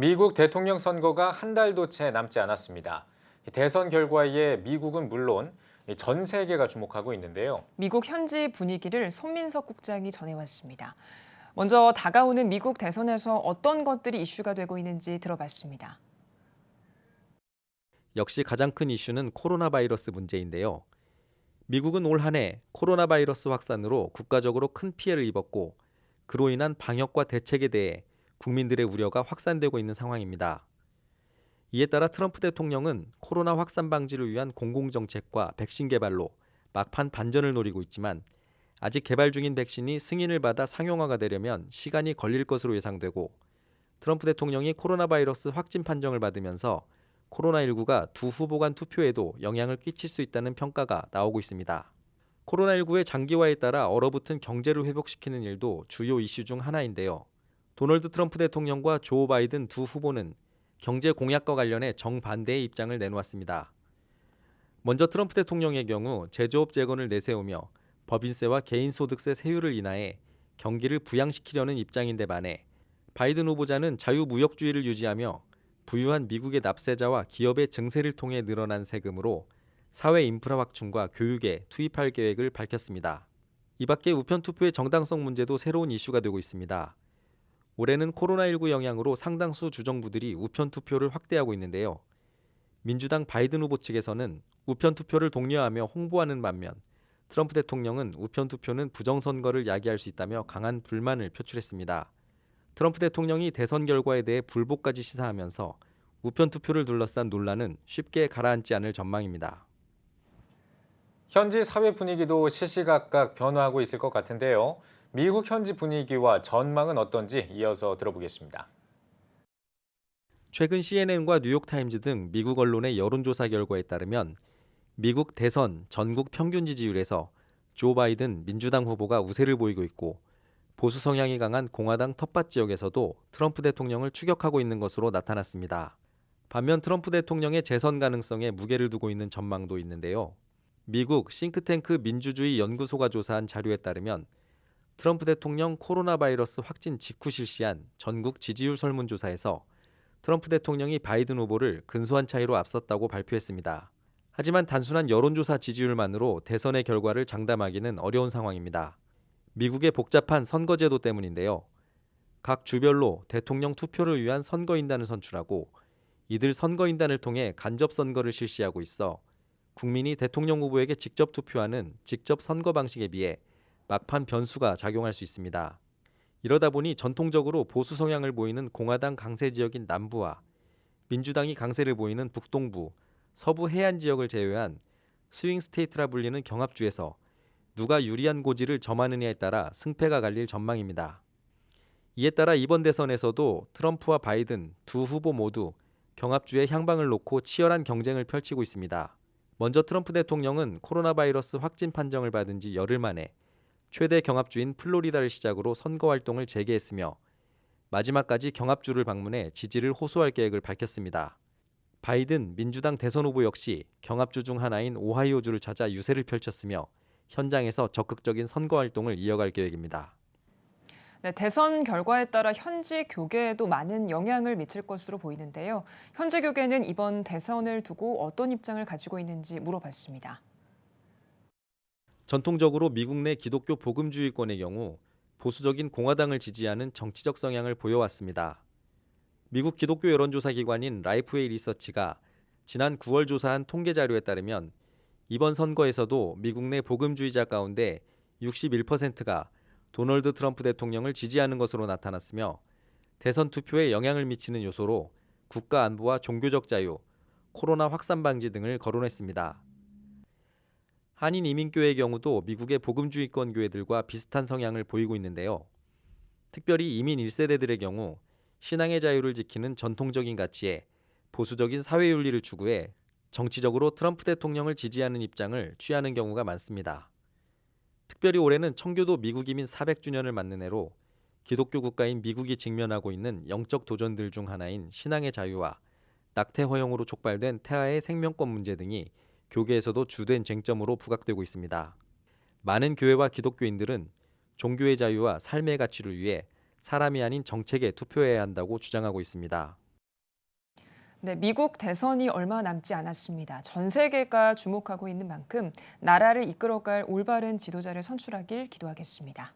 미국 대통령 선거가 한 달도 채 남지 않았습니다. 대선 결과에 미국은 물론 전 세계가 주목하고 있는데요. 미국 현지 분위기를 손민석 국장이 전해왔습니다. 먼저 다가오는 미국 대선에서 어떤 것들이 이슈가 되고 있는지 들어봤습니다. 역시 가장 큰 이슈는 코로나 바이러스 문제인데요. 미국은 올 한 해 코로나 바이러스 확산으로 국가적으로 큰 피해를 입었고 그로 인한 방역과 대책에 대해 국민들의 우려가 확산되고 있는 상황입니다. 이에 따라 트럼프 대통령은 코로나 확산 방지를 위한 공공정책과 백신 개발로 막판 반전을 노리고 있지만 아직 개발 중인 백신이 승인을 받아 상용화가 되려면 시간이 걸릴 것으로 예상되고 트럼프 대통령이 코로나 바이러스 확진 판정을 받으면서 코로나19가 두 후보 간 투표에도 영향을 끼칠 수 있다는 평가가 나오고 있습니다. 코로나19의 장기화에 따라 얼어붙은 경제를 회복시키는 일도 주요 이슈 중 하나인데요. 도널드 트럼프 대통령과 조 바이든 두 후보는 경제 공약과 관련해 정반대의 입장을 내놓았습니다. 먼저 트럼프 대통령의 경우 제조업 재건을 내세우며 법인세와 개인소득세 세율을 인하해 경기를 부양시키려는 입장인데 반해 바이든 후보자는 자유무역주의를 유지하며 부유한 미국의 납세자와 기업의 증세를 통해 늘어난 세금으로 사회 인프라 확충과 교육에 투입할 계획을 밝혔습니다. 이 밖에 우편 투표의 정당성 문제도 새로운 이슈가 되고 있습니다. 올해는 코로나19 영향으로 상당수 주정부들이 우편 투표를 확대하고 있는데요. 민주당 바이든 후보 측에서는 우편 투표를 독려하며 홍보하는 반면 트럼프 대통령은 우편 투표는 부정선거를 야기할 수 있다며 강한 불만을 표출했습니다. 트럼프 대통령이 대선 결과에 대해 불복까지 시사하면서 우편 투표를 둘러싼 논란은 쉽게 가라앉지 않을 전망입니다. 현지 사회 분위기도 시시각각 변화하고 있을 것 같은데요. 미국 현지 분위기와 전망은 어떤지 이어서 들어보겠습니다. 최근 CNN과 뉴욕타임즈 등 미국 언론의 여론조사 결과에 따르면 미국 대선 전국 평균 지지율에서 조 바이든 민주당 후보가 우세를 보이고 있고 보수 성향이 강한 공화당 텃밭 지역에서도 트럼프 대통령을 추격하고 있는 것으로 나타났습니다. 반면 트럼프 대통령의 재선 가능성에 무게를 두고 있는 전망도 있는데요. 미국 싱크탱크 민주주의 연구소가 조사한 자료에 따르면 트럼프 대통령 코로나 바이러스 확진 직후 실시한 전국 지지율 설문조사에서 트럼프 대통령이 바이든 후보를 근소한 차이로 앞섰다고 발표했습니다. 하지만 단순한 여론조사 지지율만으로 대선의 결과를 장담하기는 어려운 상황입니다. 미국의 복잡한 선거제도 때문인데요. 각 주별로 대통령 투표를 위한 선거인단을 선출하고 이들 선거인단을 통해 간접 선거를 실시하고 있어 국민이 대통령 후보에게 직접 투표하는 직접 선거 방식에 비해 막판 변수가 작용할 수 있습니다. 이러다 보니 전통적으로 보수 성향을 보이는 공화당 강세 지역인 남부와 민주당이 강세를 보이는 북동부, 서부 해안 지역을 제외한 스윙 스테이트라 불리는 경합주에서 누가 유리한 고지를 점하느냐에 따라 승패가 갈릴 전망입니다. 이에 따라 이번 대선에서도 트럼프와 바이든 두 후보 모두 경합주의 향방을 놓고 치열한 경쟁을 펼치고 있습니다. 먼저 트럼프 대통령은 코로나 바이러스 확진 판정을 받은 지 열흘 만에 최대 경합주인 플로리다를 시작으로 선거 활동을 재개했으며 마지막까지 경합주를 방문해 지지를 호소할 계획을 밝혔습니다. 바이든 민주당 대선 후보 역시 경합주 중 하나인 오하이오주를 찾아 유세를 펼쳤으며 현장에서 적극적인 선거 활동을 이어갈 계획입니다. 네, 대선 결과에 따라 현지 교계에도 많은 영향을 미칠 것으로 보이는데요. 현지 교계는 이번 대선을 두고 어떤 입장을 가지고 있는지 물어봤습니다. 전통적으로 미국 내 기독교 복음주의권의 경우 보수적인 공화당을 지지하는 정치적 성향을 보여왔습니다. 미국 기독교 여론조사 기관인 라이프웨이 리서치가 지난 9월 조사한 통계 자료에 따르면 이번 선거에서도 미국 내 복음주의자 가운데 61%가 도널드 트럼프 대통령을 지지하는 것으로 나타났으며 대선 투표에 영향을 미치는 요소로 국가 안보와 종교적 자유, 코로나 확산 방지 등을 거론했습니다. 한인 이민교회의 경우도 미국의 복음주의권 교회들과 비슷한 성향을 보이고 있는데요. 특별히 이민 1세대들의 경우 신앙의 자유를 지키는 전통적인 가치에 보수적인 사회윤리를 추구해 정치적으로 트럼프 대통령을 지지하는 입장을 취하는 경우가 많습니다. 특별히 올해는 청교도 미국 이민 400주년을 맞는 해로 기독교 국가인 미국이 직면하고 있는 영적 도전들 중 하나인 신앙의 자유와 낙태 허용으로 촉발된 태아의 생명권 문제 등이 교계에서도 주된 쟁점으로 부각되고 있습니다. 많은 교회와 기독교인들은 종교의 자유와 삶의 가치를 위해 사람이 아닌 정책에 투표해야 한다고 주장하고 있습니다. 네, 미국 대선이 얼마 남지 않았습니다. 전 세계가 주목하고 있는 만큼 나라를 이끌어갈 올바른 지도자를 선출하길 기도하겠습니다.